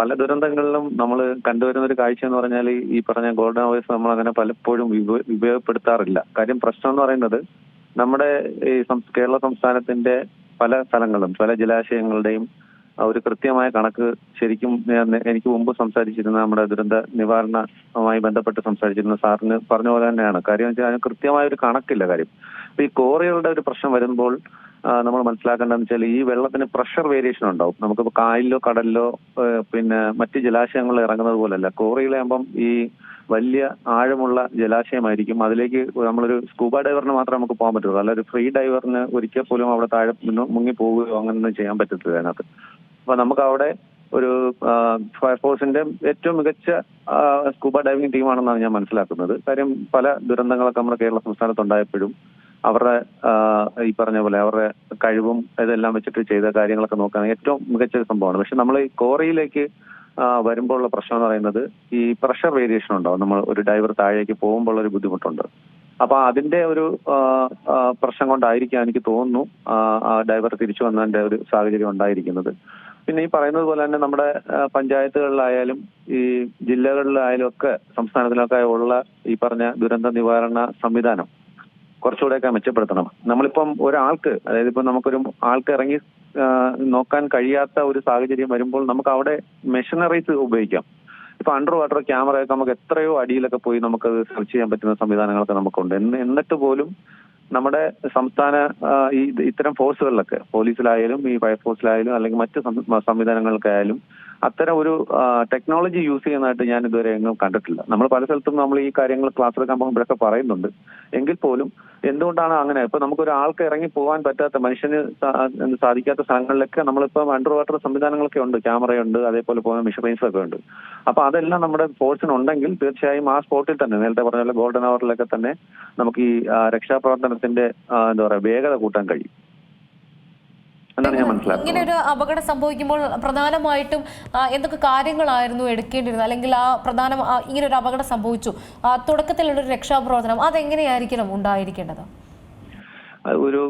പല ദുരന്തങ്ങളിലും നമ്മൾ കണ്ടുവരുന്ന ഒരു കാഴ്ച എന്ന് പറഞ്ഞാൽ ഈ പറഞ്ഞ ഗോൾഡൻ ഹവേഴ്സ് നമ്മൾ അങ്ങനെ പലപ്പോഴും ഉപ- ഉപയോഗപ്പെടുത്താറില്ല കാര്യം പ്രശ്നം എന്ന് പറയുന്നത് നമ്മുടെ ഈ കേരള സംസ്ഥാനത്തിന്റെ പല സ്ഥലങ്ങളും പല ജലാശയങ്ങളുടെയും ഒരു കൃത്യമായ കണക്ക് ശരിക്കും എനിക്ക് മുമ്പ് സംസാരിച്ചിരുന്ന നമ്മുടെ ദുരന്ത നിവാരണവുമായി ബന്ധപ്പെട്ട് സംസാരിച്ചിരുന്ന സാറിന് പറഞ്ഞ പോലെ തന്നെയാണ്. കാര്യം വെച്ചാൽ അതിന് കൃത്യമായ ഒരു കണക്കില്ല കാര്യം. ഈ കോറികളുടെ ഒരു പ്രശ്നം വരുമ്പോൾ നമ്മൾ മനസ്സിലാക്കേണ്ടതെന്ന് വെച്ചാൽ ഈ വെള്ളത്തിന് പ്രഷർ വേരിയേഷൻ ഉണ്ടാവും. നമുക്കിപ്പോൾ കായലിലോ കടലിലോ പിന്നെ മറ്റ് ജലാശയങ്ങളിൽ ഇറങ്ങുന്നത് പോലല്ല. കോറിയിലാകുമ്പം ഈ വലിയ ആഴമുള്ള ജലാശയമായിരിക്കും. അതിലേക്ക് നമ്മളൊരു സ്കൂബ ഡൈവറിന് മാത്രമേ നമുക്ക് പോകാൻ പറ്റുള്ളൂ അല്ല ഒരു ഫ്രീ ഡൈവറിന് ഒരിക്കൽ പോലും അവിടെ താഴെ മുങ്ങി പോവുകയോ അങ്ങനെയൊന്നും ചെയ്യാൻ പറ്റത്തില്ല അതിനകത്ത്. അപ്പൊ നമുക്ക് അവിടെ ഒരു ഫയർഫോഴ്സിന്റെ ഏറ്റവും മികച്ച സ്കൂബ ഡൈവിംഗ് ടീമാണെന്നാണ് ഞാൻ മനസ്സിലാക്കുന്നത്. കാര്യം പല ദുരന്തങ്ങളൊക്കെ നമ്മുടെ കേരള സംസ്ഥാനത്ത് ഉണ്ടായപ്പോഴും അവരുടെ ഈ പറഞ്ഞ പോലെ അവരുടെ കഴിവും ഇതെല്ലാം വെച്ചിട്ട് ചെയ്ത കാര്യങ്ങളൊക്കെ നോക്കുകയാണെങ്കിൽ ഏറ്റവും മികച്ച സംഭവമാണ്. പക്ഷെ നമ്മൾ ഈ കോറിയിലേക്ക് വരുമ്പോൾ ഉള്ള പ്രശ്നം എന്ന് പറയുന്നത് ഈ പ്രഷർ വേരിയേഷൻ ഉണ്ടാവും. നമ്മൾ ഒരു ഡൈവർ താഴേക്ക് പോകുമ്പോൾ ഒരു ബുദ്ധിമുട്ടുണ്ട്. അപ്പൊ അതിന്റെ ഒരു പ്രശ്നം കൊണ്ടായിരിക്കാം എനിക്ക് തോന്നുന്നു ആ, ഡൈവർ തിരിച്ചു വന്നതിന്റെ ഒരു സാഹചര്യം ഉണ്ടായിരിക്കുന്നത്. പിന്നെ ഈ പറയുന്നത് പോലെ തന്നെ നമ്മുടെ പഞ്ചായത്തുകളിലായാലും ഈ ജില്ലകളിലായാലും ഒക്കെ സംസ്ഥാനത്തിലൊക്കെ ഉള്ള ഈ പറഞ്ഞ ദുരന്ത നിവാരണ സംവിധാനം കുറച്ചുകൂടെയൊക്കെ മെച്ചപ്പെടുത്തണം. നമ്മളിപ്പം ഒരാൾക്ക് അതായത് ഇപ്പം നമുക്കൊരു ആൾക്ക് ഇറങ്ങി നോക്കാൻ കഴിയാത്ത ഒരു സാഹചര്യം വരുമ്പോൾ നമുക്ക് അവിടെ മെഷീനറീസ് ഉപയോഗിക്കാം. ഇപ്പൊ അണ്ടർ വാട്ടർ ക്യാമറയൊക്കെ നമുക്ക് എത്രയോ അടിയിലൊക്കെ പോയി നമുക്ക് സെർച്ച് ചെയ്യാൻ പറ്റുന്ന സംവിധാനങ്ങളൊക്കെ നമുക്കുണ്ട്. എന്ന് എന്നിട്ട് പോലും നമ്മുടെ സംസ്ഥാന ഈ ഇത്തരം ഫോഴ്സുകളിലൊക്കെ പോലീസിലായാലും ഈ ഫയർഫോഴ്സിലായാലും അല്ലെങ്കിൽ മറ്റ് സംവിധാനങ്ങൾക്കായാലും അത്തരം ഒരു ടെക്നോളജി യൂസ് ചെയ്യുന്നതായിട്ട് ഞാൻ ഇതുവരെ എങ്ങും കണ്ടിട്ടില്ല. നമ്മൾ പല സ്ഥലത്തും നമ്മൾ ഈ കാര്യങ്ങൾ ക്ലാസ് എടുക്കാൻ പോകുമ്പോഴൊക്കെ പറയുന്നുണ്ട്. എങ്കിൽ പോലും എന്തുകൊണ്ടാണ് അങ്ങനെ? ഇപ്പൊ നമുക്ക് ഒരാൾക്ക് ഇറങ്ങി പോകാൻ പറ്റാത്ത മനുഷ്യന് സാധിക്കാത്ത സ്ഥലങ്ങളിലൊക്കെ നമ്മളിപ്പോ അണ്ടർ വാട്ടർ സംവിധാനങ്ങളൊക്കെ ഉണ്ട്. ക്യാമറയുണ്ട് അതേപോലെ പോകുന്ന മെഷീൻസ് ഒക്കെ ഉണ്ട് അപ്പൊ അതെല്ലാം നമ്മുടെ ഫോഴ്സിനുണ്ടെങ്കിൽ തീർച്ചയായും ആ സ്പോട്ടിൽ തന്നെ നേരത്തെ പറഞ്ഞ പോലെ ഗോൾഡൻ അവറിലൊക്കെ തന്നെ നമുക്ക് ഈ രക്ഷാപ്രവർത്തനത്തിന്റെ എന്താ പറയാ വേഗത കൂട്ടാൻ കഴിയും. ഞാൻ ഇങ്ങനെ ഒരു അപകടം സംഭവിക്കുമ്പോൾ പ്രധാനമായിട്ടും എന്തൊക്കെ കാര്യങ്ങളായിരുന്നു എടുക്കേണ്ടിരുന്നത് അല്ലെങ്കിൽ ആ പ്രധാന ഇങ്ങനെ ഒരു അപകടം സംഭവിച്ചു. തുടക്കത്തിലുള്ള ഒരു രക്ഷാപ്രവർത്തനം അതെങ്ങനെയായിരിക്കണം ഉണ്ടായിരിക്കേണ്ടത്? ഒരു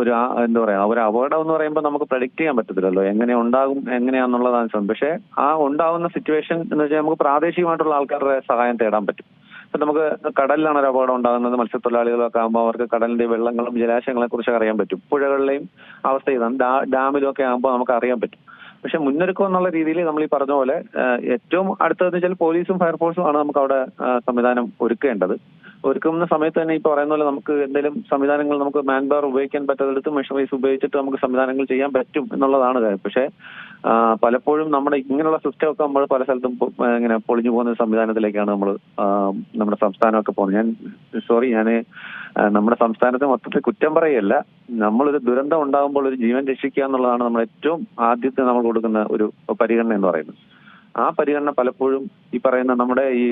ഒരു എന്താ പറയാ ഒരു അപകടം എന്ന് പറയുമ്പോൾ നമുക്ക് പ്രഡിക്റ്റ് ചെയ്യാൻ പറ്റത്തില്ലല്ലോ. എങ്ങനെ ഉണ്ടാകും എങ്ങനെയാന്നുള്ളതാണ് പക്ഷെ ആ ഉണ്ടാകുന്ന സിറ്റുവേഷൻ എന്ന് വെച്ചാൽ നമുക്ക് പ്രാദേശികമായിട്ടുള്ള ആൾക്കാരുടെ സഹായം തേടാൻ പറ്റും. ഇപ്പൊ നമുക്ക് കടലിലാണ് ഒരു അപകടം ഉണ്ടാകുന്നത്. മത്സ്യത്തൊഴിലാളികളൊക്കെ ആകുമ്പോൾ അവർക്ക് കടലിന്റെ വെള്ളങ്ങളും ജലാശയങ്ങളെ കുറിച്ച് അറിയാൻ പറ്റും. പുഴകളിലെയും അവസ്ഥ ഇതാണ്. ഡാമിലും ഒക്കെ ആകുമ്പോൾ നമുക്ക് അറിയാൻ പറ്റും. പക്ഷെ മുന്നൊരുക്കം എന്നുള്ള രീതിയിൽ നമ്മൾ ഈ പറഞ്ഞ പോലെ ഏറ്റവും അടുത്തതെന്ന് വെച്ചാൽ പോലീസും ഫയർഫോഴ്സും ആണ് നമുക്ക് അവിടെ സംവിധാനം ഒരുക്കേണ്ടത്. ഒരുക്കുന്ന സമയത്ത് തന്നെ ഈ പറയുന്ന പോലെ നമുക്ക് എന്തെങ്കിലും സംവിധാനങ്ങൾ നമുക്ക് മാൻ പവർ ഉപയോഗിക്കാൻ പറ്റാത്തടുത്ത് മെഷീനറീസ് ഉപയോഗിച്ചിട്ട് നമുക്ക് സംവിധാനങ്ങൾ ചെയ്യാൻ പറ്റും എന്നുള്ളതാണ് കാര്യം. പക്ഷേ പലപ്പോഴും നമ്മുടെ ഇങ്ങനെയുള്ള സിസ്റ്റം ഒക്കെ നമ്മൾ പല സ്ഥലത്തും ഇങ്ങനെ പൊളിഞ്ഞു പോകുന്ന സംവിധാനത്തിലേക്കാണ് നമ്മൾ നമ്മുടെ സംസ്ഥാനമൊക്കെ പോകുന്നത്. ഞാൻ സോറി ഞാൻ നമ്മുടെ സംസ്ഥാനത്തെ മൊത്തത്തിൽ കുറ്റം പറയല്ല നമ്മളൊരു ദുരന്തം ഉണ്ടാകുമ്പോൾ ഒരു ജീവൻ രക്ഷിക്കുക എന്നുള്ളതാണ് നമ്മൾ ഏറ്റവും ആദ്യത്തെ നമ്മൾ കൊടുക്കുന്ന ഒരു പരിഗണന എന്ന് പറയുന്നത്. ആ പരിഗണന പലപ്പോഴും ഈ പറയുന്ന നമ്മുടെ ഈ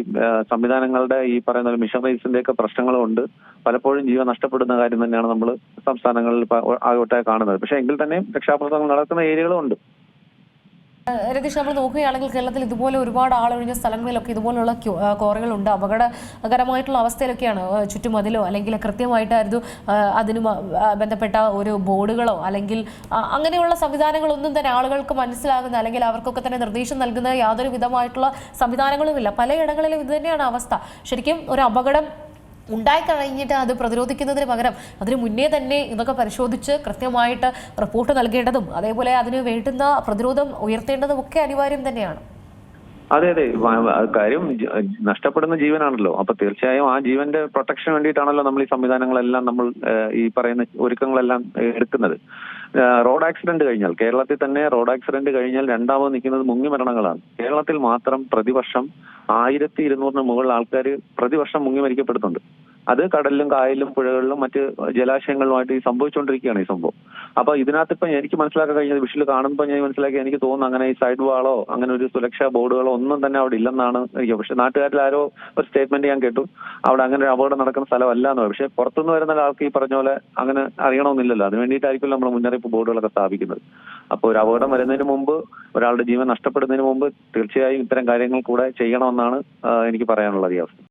സംവിധാനങ്ങളുടെ ഈ പറയുന്ന മിഷണറീസിന്റെ ഒക്കെ പ്രശ്നങ്ങളും ഉണ്ട് പലപ്പോഴും ജീവൻ നഷ്ടപ്പെടുന്ന കാര്യം തന്നെയാണ് നമ്മൾ സംസ്ഥാനങ്ങളിൽ ആകോട്ടെ കാണുന്നത്. പക്ഷെ എങ്കിൽ തന്നെ രക്ഷാപ്രവർത്തനങ്ങൾ നടക്കുന്ന ഏരിയകളും ഉണ്ട്. രതീഷ് നമ്മൾ നോക്കുകയാണെങ്കിൽ കേരളത്തിൽ ഇതുപോലെ ഒരുപാട് ആളൊഴിഞ്ഞ സ്ഥലങ്ങളിലൊക്കെ ഇതുപോലുള്ള കോറികളുണ്ട്. അപകടകരമായിട്ടുള്ള അവസ്ഥയിലൊക്കെയാണ് ചുറ്റുമതിലോ അല്ലെങ്കിൽ കൃത്യമായിട്ടായിരുന്നു അതിന് ബന്ധപ്പെട്ട ഒരു ബോർഡുകളോ അല്ലെങ്കിൽ അങ്ങനെയുള്ള സംവിധാനങ്ങളൊന്നും തന്നെ ആളുകൾക്ക് മനസ്സിലാകുന്ന അല്ലെങ്കിൽ അവർക്കൊക്കെ തന്നെ നിർദ്ദേശം നൽകുന്ന യാതൊരു വിധമായിട്ടുള്ള സംവിധാനങ്ങളുമില്ല. പലയിടങ്ങളിലും ഇത് തന്നെയാണ് അവസ്ഥ. ശരിക്കും ഒരു അപകടം ഉണ്ടായി കഴിഞ്ഞിട്ട് അത് പ്രതിരോധിക്കുന്നതിന് പകരം അതിന് മുന്നേ തന്നെ ഇതൊക്കെ പരിശോധിച്ച് കൃത്യമായിട്ട് റിപ്പോർട്ട് നൽകേണ്ടതും അതേപോലെ അതിന് വേണ്ടുന്ന പ്രതിരോധം ഉയർത്തേണ്ടതും ഒക്കെ അനിവാര്യം തന്നെയാണ്. അതെ അതെ. കാര്യം നഷ്ടപ്പെടുന്ന ജീവനാണല്ലോ. അപ്പൊ തീർച്ചയായും ആ ജീവന്റെ പ്രൊട്ടക്ഷന് വേണ്ടിയിട്ടാണല്ലോ നമ്മൾ ഈ സംവിധാനങ്ങളെല്ലാം നമ്മൾ ഈ പറയുന്ന ഒരുക്കങ്ങളെല്ലാം എടുക്കുന്നത്. റോഡ് ആക്സിഡന്റ് കഴിഞ്ഞാൽ കേരളത്തിൽ തന്നെ റോഡ് ആക്സിഡന്റ് കഴിഞ്ഞാൽ രണ്ടാമത് നിൽക്കുന്നത് മുങ്ങി മരണങ്ങളാണ് കേരളത്തിൽ മാത്രം പ്രതിവർഷം ആയിരത്തി ഇരുന്നൂറിന് മുകളിൽ ആൾക്കാർ പ്രതിവർഷം മുങ്ങി മരിക്കപ്പെടുന്നുണ്ട് അത് കടലിലും കായലിലും പുഴകളിലും മറ്റ് ജലാശയങ്ങളുമായിട്ട് ഈ സംഭവിച്ചുകൊണ്ടിരിക്കുകയാണ് ഈ സംഭവം. അപ്പൊ ഇതിനകത്ത് ഇപ്പൊ എനിക്ക് മനസ്സിലാക്കാൻ കഴിഞ്ഞത് വിഷയിൽ കാണുമ്പോൾ ഞാൻ മനസ്സിലാക്കി എനിക്ക് തോന്നുന്നു അങ്ങനെ ഈ സൈഡ് വാളോ അങ്ങനെ ഒരു സുരക്ഷാ ബോർഡുകളോ ഒന്നും തന്നെ അവിടെ ഇല്ലെന്നാണ് എനിക്ക് പക്ഷെ നാട്ടുകാരിൽ ആരോ ഒരു സ്റ്റേറ്റ്മെന്റ് ഞാൻ കേട്ടു. അവിടെ അങ്ങനെ ഒരു അപകടം നടക്കുന്ന സ്ഥലമല്ല എന്ന് പക്ഷെ പുറത്തുനിന്ന് വരുന്ന ഒരാൾക്ക് ഈ പറഞ്ഞ പോലെ അങ്ങനെ അറിയണമെന്നില്ലല്ലോ. അതിന് വേണ്ടിയിട്ടായിരിക്കും നമ്മൾ മുന്നറിയിപ്പ് ബോർഡുകളൊക്കെ സ്ഥാപിക്കുന്നത്. അപ്പോൾ ഒരു അപകടം വരുന്നതിന് മുമ്പ് ഒരാളുടെ ജീവൻ നഷ്ടപ്പെടുന്നതിന് മുമ്പ് തീർച്ചയായും ഇത്തരം കാര്യങ്ങൾ കൂടെ ചെയ്യണമെന്നാണ് എനിക്ക് പറയാനുള്ളത് ഈ അവസ്ഥ